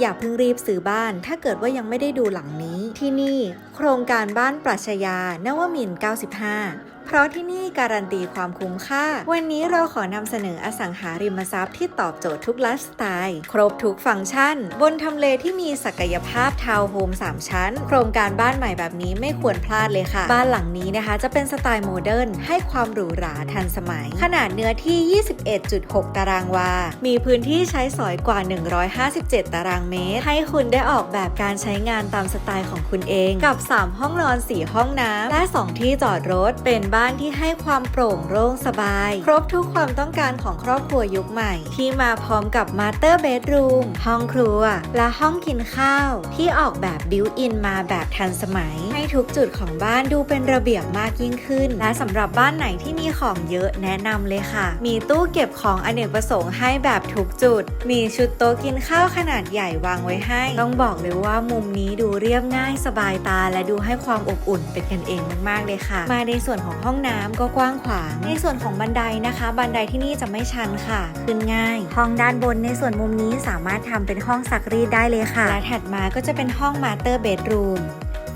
อย่าเพิ่งรีบซื้อบ้านถ้าเกิดว่ายังไม่ได้ดูหลังนี้ ที่นี่ โครงการบ้านปรัชญานวมิน 95 เพราะที่นี่การันตีความคุ้มค่า วันนี้เราขอนำเสนออสังหาริมทรัพย์ที่ตอบโจทย์ทุกไลฟ์สไตล์ครบทุกฟังก์ชัน บนทำเลที่มีศักยภาพทาวน์โฮม3 ชั้น โครงการบ้านใหม่แบบนี้ไม่ควรพลาดเลยค่ะ บ้านหลังนี้นะคะ จะเป็นสไตล์โมเดิร์นให้ความหรูหราทันสมัย ขนาดเนื้อที่ 21.6 ตารางวา มีพื้นที่ใช้สอยกว่า 157 ตารางเมตร ให้คุณได้ออกแบบการใช้งานตามสไตล์ของคุณเอง กับ 3 ห้องนอน 4 ห้องน้ำและ 2 ที่จอดรถเป็นบ้านที่ให้ความโปร่งโล่งสบาย ครบทุกความต้องการของครอบครัวยุคใหม่ ที่มาพร้อมกับมาสเตอร์เบดรูมห้องครัว และห้องกินข้าว ที่ออกแบบบิวอินมาแบบทันสมัย ให้ทุกจุดของบ้านดูเป็นระเบียบมากยิ่งขึ้น และสำหรับบ้านไหนที่มีของเยอะแนะนำเลยค่ะ มีตู้เก็บของอเนกประสงค์ให้แบบทุกจุด มีชุดโต๊ะกินข้าวขนาดใหญ่วางไว้ให้ ต้องบอกเลยว่ามุมนี้ดูเรียบง่ายสบายตา และดูให้ความอบอุ่นเป็นกันเองมากๆเลยค่ะ มาในส่วนของห้องน้ำก็กว้างขวาง ในส่วนของบันไดนะคะ บันไดที่นี่จะไม่ชันค่ะ ขึ้นง่าย ห้องด้านบนในส่วนมุมนี้สามารถทำเป็นห้องซักรีดได้เลยค่ะ และถัดมาก็จะเป็นห้องมาสเตอร์เบดรูม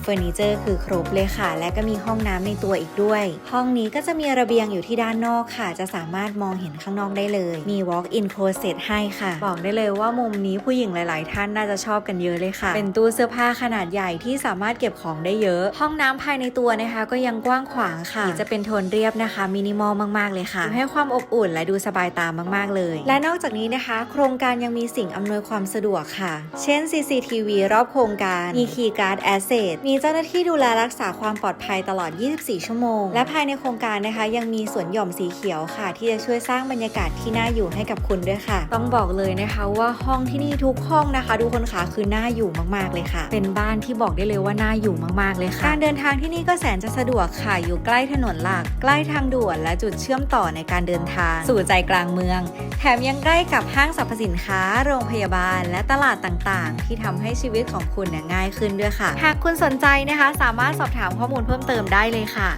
ฟอร์นิเจอร์คือครบเลยค่ะ และก็มีห้องน้ำในตัวอีกด้วย ห้องนี้ก็จะมีระเบียงอยู่ที่ด้านนอกค่ะ จะสามารถมองเห็นข้างนอกได้เลย มี walk-in closet ให้ค่ะ บอกได้เลยว่ามุมนี้ผู้หญิงหลาย ๆ ท่านน่าจะชอบกันเยอะเลยค่ะ เป็นตู้เสื้อผ้าขนาดใหญ่ที่สามารถเก็บของได้เยอะ ห้องน้ำภายในตัวนะคะ ก็ยังกว้างขวางค่ะ จะเป็นโทนเรียบนะคะมินิมอลมาก ๆ เลยค่ะให้ความอบอุ่นและดูสบายตามาก ๆ เลย และนอกจากนี้นะคะ โครงการยังมีสิ่งอำนวยความสะดวกค่ะ เช่น CCTV รอบโครงการ มี Keyguard Asset มีเจ้าหน้าที่ดูแลรักษาความปลอดภัยตลอด 24 ชั่วโมง และภายในโครงการนะคะ ยังมีสวนหย่อมสีเขียวค่ะ ที่จะช่วยสร้างบรรยากาศที่น่าอยู่ให้กับคุณด้วยค่ะ ต้องบอกเลยนะคะว่าห้องที่นี่ทุกห้องนะคะทุกคนค่ะคือน่าอยู่มากๆเลยค่ะ เป็นบ้านที่บอกได้เลยว่าน่าอยู่มากๆเลยค่ะการเดินทางที่นี่ก็แสนจะสะดวกค่ะอยู่ใกล้ถนนหลัก ใกล้ทางด่วนและจุดเชื่อมต่อในการเดินทาง สู่ใจกลางเมือง แถมยังใกล้กับห้างสรรพสินค้า โรงพยาบาล และตลาดต่างๆ ที่ทำให้ชีวิตของคุณเนี่ยง่ายขึ้นด้วยค่ะ หากคุณสนใจนะคะ สามารถสอบถามข้อมูลเพิ่มเติมได้เลยค่ะ